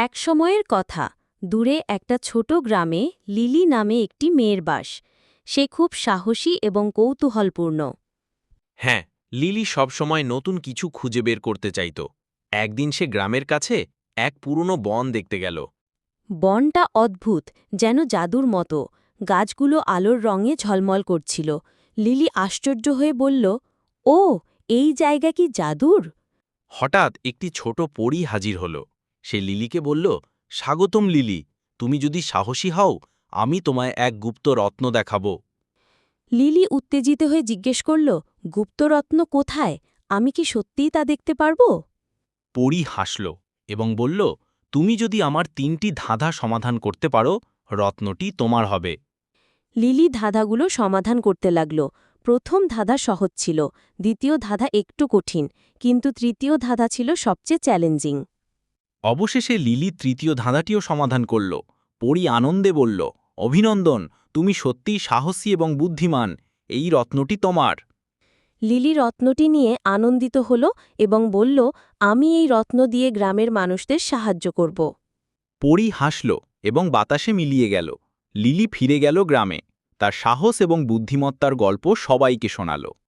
এক সময়ের কথা দূরে একটা ছোট গ্রামে লিলি নামে একটি মেয়ের বাস। সে খুব সাহসী এবং কৌতূহলপূর্ণ। হ্যাঁ লিলি সবসময় নতুন কিছু খুঁজে বের করতে চাইত। একদিন সে গ্রামের কাছে এক পুরনো বন দেখতে গেল। বনটা অদ্ভুত যেন জাদুর মতো। গাছগুলো আলোর রঙে ঝলমল করছিল। লিলি আশ্চর্য হয়ে বলল ও এই জায়গা কি জাদুর? হঠাৎ একটি ছোট পরী হাজির হল। সে লিলিকে বলল স্বাগতম লিলি তুমি যদি সাহসী হও আমি তোমায় এক গুপ্ত রত্ন দেখাব। লিলি উত্তেজিত হয়ে জিজ্ঞেস করল গুপ্তরত্ন কোথায়? আমি কি সত্যিই তা দেখতে পারব? পরী হাসল এবং বলল তুমি যদি আমার তিনটি ধাঁধা সমাধান করতে পারো রত্নটি তোমার হবে। লিলি ধাঁধাগুলো সমাধান করতে লাগল। প্রথম ধাঁধা সহজ ছিল দ্বিতীয় ধাঁধা একটু কঠিন কিন্তু তৃতীয় ধাঁধা ছিল সবচেয়ে চ্যালেঞ্জিং। অবশেষে লিলি তৃতীয় ধাঁধাটিও সমাধান করল। পরী আনন্দে বলল অভিনন্দন তুমি সত্যিই সাহসী এবং বুদ্ধিমান। এই রত্নটি তোমার। লিলি রত্নটি নিয়ে আনন্দিত হল এবং বলল আমি এই রত্ন দিয়ে গ্রামের মানুষদের সাহায্য করব। পরী হাসল এবং বাতাসে মিলিয়ে গেল। লিলি ফিরে গেল গ্রামে। তার সাহস এবং বুদ্ধিমত্তার গল্প সবাইকে শোনাল।